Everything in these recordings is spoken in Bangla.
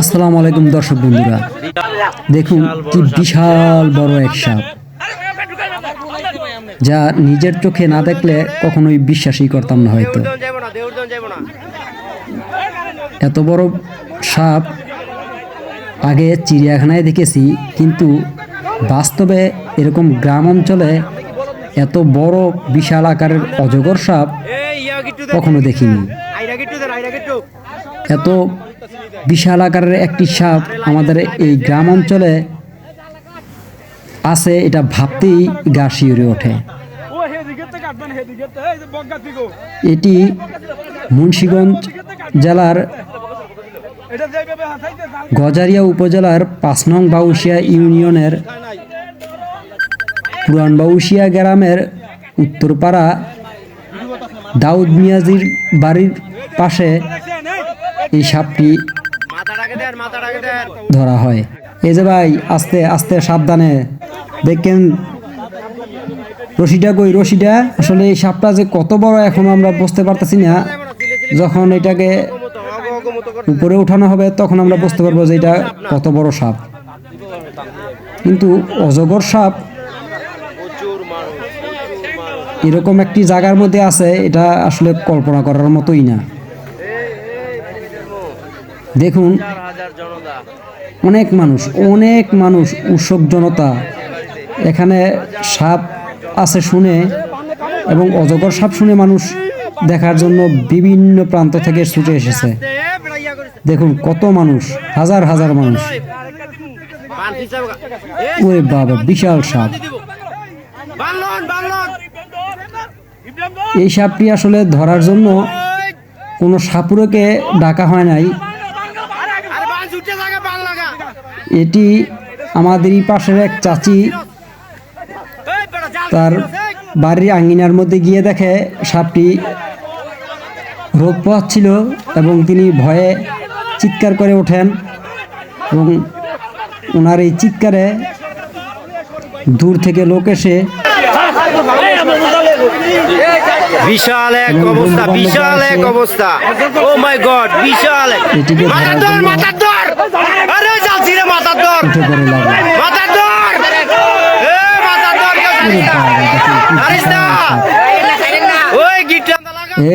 আসসালামু আলাইকুম দর্শক বন্ধুরা। দেখুন কি বিশাল বড় এক সাপ। যা নিজের চোখে না দেখলে কখনোই বিশ্বাসই করতাম না হয়তো। এত বড় সাপ আগে চিড়িয়াখানায় দেখেছি কিন্তু বাস্তবে এরকম গ্রাম অঞ্চলে এত বড় বিশাল আকারের অজগর সাপ কখনো দেখিনি। এত বিশাল আকারের একটি সাপ আমাদের এই গ্রাম অঞ্চলে আছে এটা ভাবতেই গা শিউরে ওঠে। এটি মুন্সীগঞ্জ জেলার গজারিয়া উপজেলার পাঁচ নং বাউসিয়া ইউনিয়নের পুরান বাউসিয়া গ্রামের উত্তরপাড়া দাউদ মিয়াজির বাড়ির পাশে এই সাপটি ধরা হয়। এই যে ভাই, আস্তে আস্তে, সাবধানে। দেখেন, রশিটা কই? রশিটা? আসলে এই সাপটা যে কত বড় এখন আমরা বুঝতে পারতেছি না। যখন এটাকে উপরে উঠানো হবে, তখন আমরা বুঝতে পারব যে এটা কত বড় সাপ। কিন্তু অজগর সাপ এরকম একটি জায়গার মধ্যে আছে, এটা আসলে কল্পনা করার মতোই না। দেখুন, অনেক মানুষ অনেক মানুষ উৎসব জনতা এখানে সাপ আছে শুনে এবং অজগর সাপ শুনে মানুষ দেখার জন্য বিভিন্ন প্রান্ত থেকে ছুটে এসেছে। দেখুন কত মানুষ, হাজার হাজার মানুষ। ওরে বাবা, বিশাল সাপ। এই সাপটি আসলে ধরার জন্য কোনো সাপুরকে ডাকা হয় নাই আরে বান ছুটে থাকে বান লাগা এটি আমাদেরই পাশের এক চাচি তার বাড়ির আঙ্গিনার মধ্যে গিয়ে দেখে সাপটি রোগ পাচ্ছিল এবং তিনি ভয়ে চিৎকার করে ওঠেন এবং ওনার এই চিৎকারে দূর থেকে লোক এসে বিশাল এক অবস্থা বিশাল এক অবস্থা। ও মাই গড বিশাল এটিকে উঠে পড়ে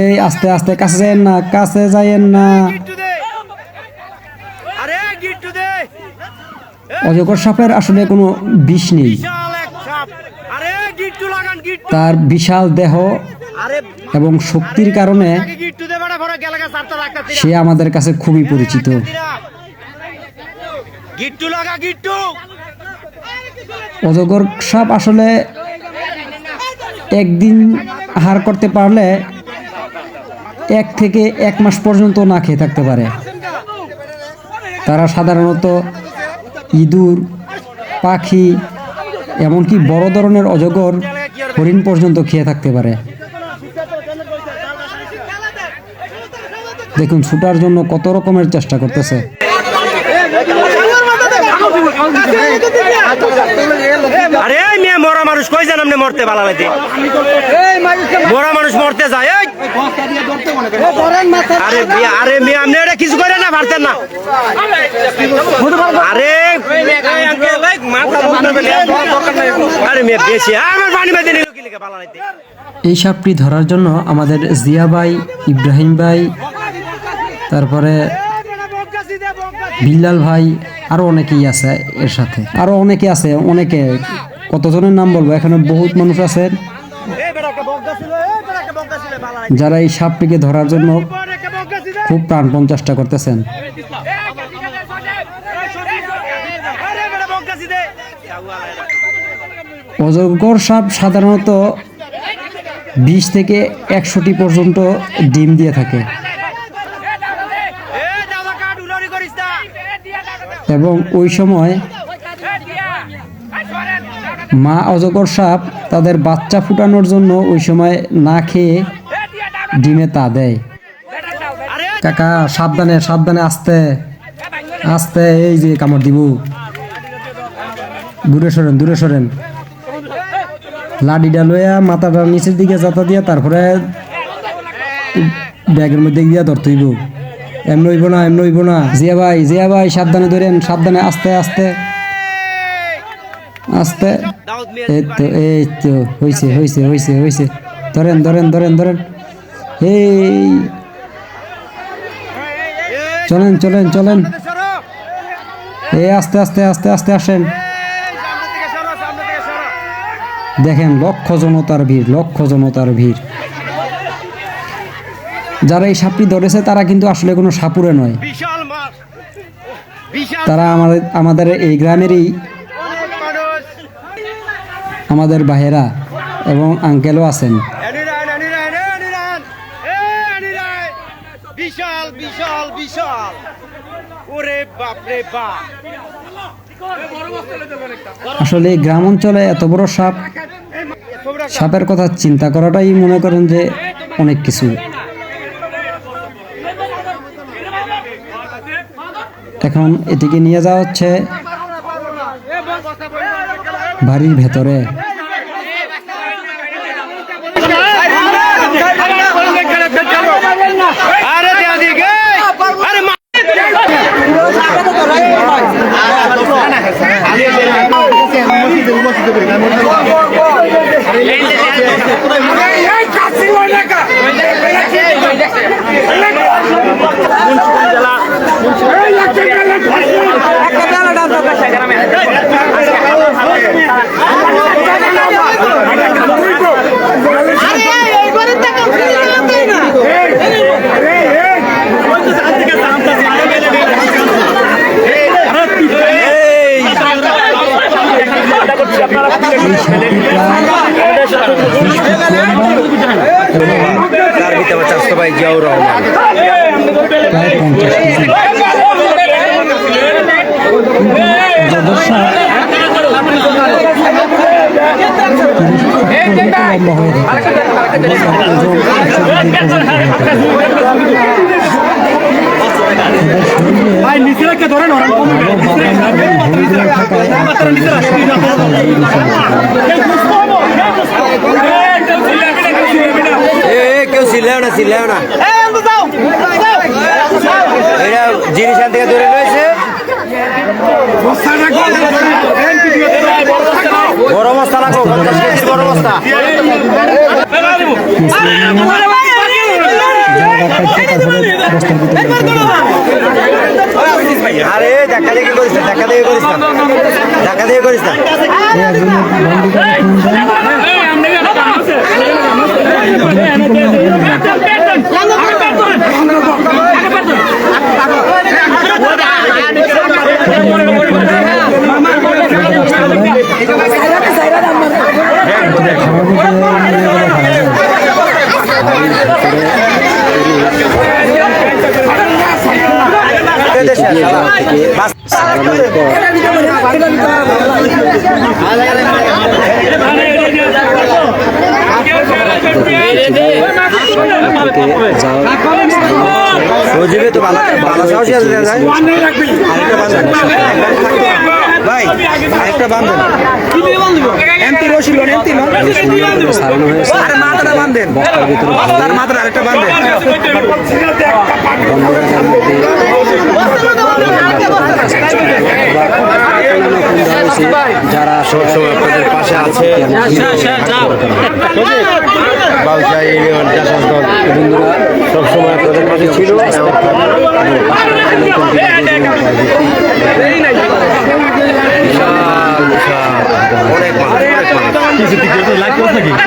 এই আস্তে আস্তে কাছে যায়েন না কাছে যায়েন না। অজগর সাপের আসলে কোনো বিষ নেই। তার বিশাল দেহ এবং শক্তির কারণে সে আমাদের কাছে খুবই পরিচিত। অজগর সাপ আসলে একদিন হার করতে পারলে এক থেকে এক মাস পর্যন্ত না খেয়ে থাকতে পারে। তারা সাধারণত ইঁদুর, পাখি, এমনকি বড় ধরনের অজগর হরিণ পর্যন্ত খেয়ে থাকতে পারে। দেখুন, ছুটার জন্য কত রকমের চেষ্টা করতেছে। আরে মেয়ে মরা মানুষ কই জান আপনি মরতে ভালো লাগে মরা মানুষ মরতে যায় আরে আরে মেয়ে, আপনি এটা কিছু করে না, পারতেন না। আরে মেয়ে লাগে এই সাপটি ধরার জন্য আমাদের জিয়া ভাই, ইব্রাহিম ভাই, তারপরে বিল্লাল ভাই আরও অনেকেই আছে এর সাথে। আরও অনেকে আছে, অনেকে, কতজনের নাম বলব? এখানে বহুত মানুষ আছেন যারা এই সাপটিকে ধরার জন্য খুব প্রাণপণ চেষ্টা করতেছেন। অজগর সাপ সাধারণত বিশ থেকে একশোটি পর্যন্ত ডিম দিয়ে থাকে এই দাদা কাট উলারি করিস না এবং ওই সময় মা অজগর সাপ তাদের বাচ্চা ফুটানোর জন্য ওই সময় না খেয়ে ডিমে তা দেয়। কাকা, সাবধানে সাবধানে আস্তে আস্তে, এই যে কামড় দিব। দূরে সরেন দূরে সরেন। লাডিটা লইয়া মাথাটা নিচের দিকে যাতা দিয়া তারপরে ব্যাগের মধ্যে গিয়া ধরতে হইব। এমন হইব না, এমন হইব না। জিয়া ভাই জিয়া ভাই, সাবধানে ধরেন, সাবধানে, আস্তে আস্তে। আস্তে। এই তো এই তো, হইছে হইছে হইছে হইছে। ধরেন ধরেন ধরেন ধরেন। এই। চলেন চলেন চলেন। এই, আস্তে আস্তে আস্তে আস্তে আসেন। দেখেন, লক্ষ জনতার ভিড়, লক্ষ জনতার ভিড়। যারা এই সাপটি ধরেছে তারা কিন্তু আসলে কোনো সাপুরে নয়। তারা আমাদের আমাদের এই গ্রামেরই আমাদের বাহেরা এবং আঙ্কেলও আছেন। বিশাল বিশাল বিশাল। ওরে বাপ। আসলে গ্রাম অঞ্চলে এত বড় সাপ সাপের কথা চিন্তা করাটাই মনে করেন যে অনেক কিছু। এখন এটিকে নিয়ে যাওয়া হচ্ছে বাড়ির ভেতরে। Yeah. কেউ চিল্লাও না চিল্লাও না। এটা জিনিস থেকে ধরে রয়েছে। বড় বস্তা লাগো পঞ্চাশ কেজি বড় আরে, দেখা দেখি করিস না, দেখা দেখি করিস না। দেখা দেখি করিস না। সজীবে তো ভালো ভালো সাহসী আছে আরেকটা ভাই আরেকটা বান্ধব এমটি রশি লোন এমটি লোন। সারানো হয়েছে আরে মাথাটা বান্ধেন তার মাথাটা আরেকটা বান্ধেন যারা সবসময় আপনাদের পাশে আছে বাউচাই চাষাস দল সবসময় আপনাদের কাছে ছিল।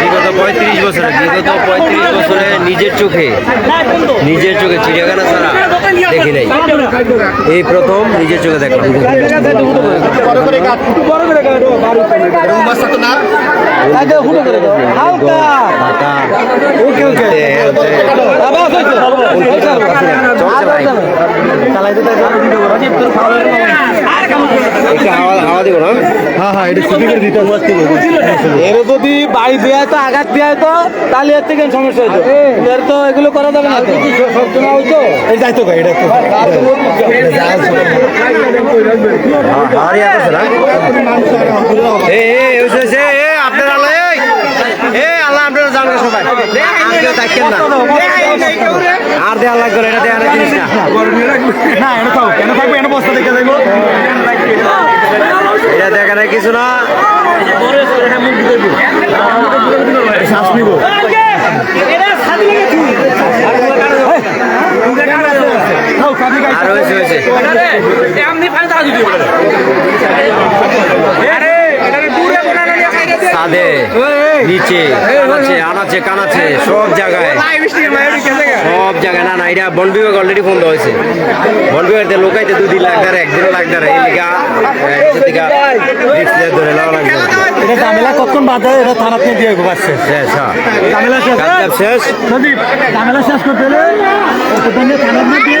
বিগত পঁয়ত্রিশ বছরে বিগত পঁয়ত্রিশ বছরে নিজের চোখে নিজের চোখে চিড়িয়াখানা ছাড়া দেখি নাই এই প্রথম নিজের চোখে দেখলাম হ্যাঁ হ্যাঁ যদি বাড়ি দেওয়া তো আঘাত দেওয়া তো তাহলে এর থেকে সমস্যা হতো এর তো এগুলো করা যাবে না এটা হারিয়া আছে না এ এ এ আপনার এ আল্লাহ আপনারা জানবে সবাই। দেখেন না। আর দেওয়া লাগবে এটা দেওয়ার জিনিস না। না এটা তো কেন থাকবে এটা বস্তা দেখে যাইবো। এটা দেখার কিছু না শ্বাস নিব আর হয়েছে হয়েছে সাদে নিচে আনাচে আনাচে কানাচে সব জায়গায়। সব জায়গায়। না না এটা বন বিভাগ অলরেডি ফোন হয়েছে। বন বিভাগতে লোকাইতে দুদিন লাগদারে একদিন লাগদারে এই লিগা দিকা ধরে লাগানো লাগবে। এটা ঝামেলা কতক্ষণ বাদ দেয় এটা থানা থেকে দিয়ে পাচ্ছে শেষ হ্যাঁ। ঝামেলা শেষ শেষ। ঝামেলা শেষ করতে হলে ওখানে দিয়ে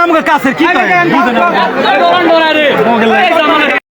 আমাকে কাছের কি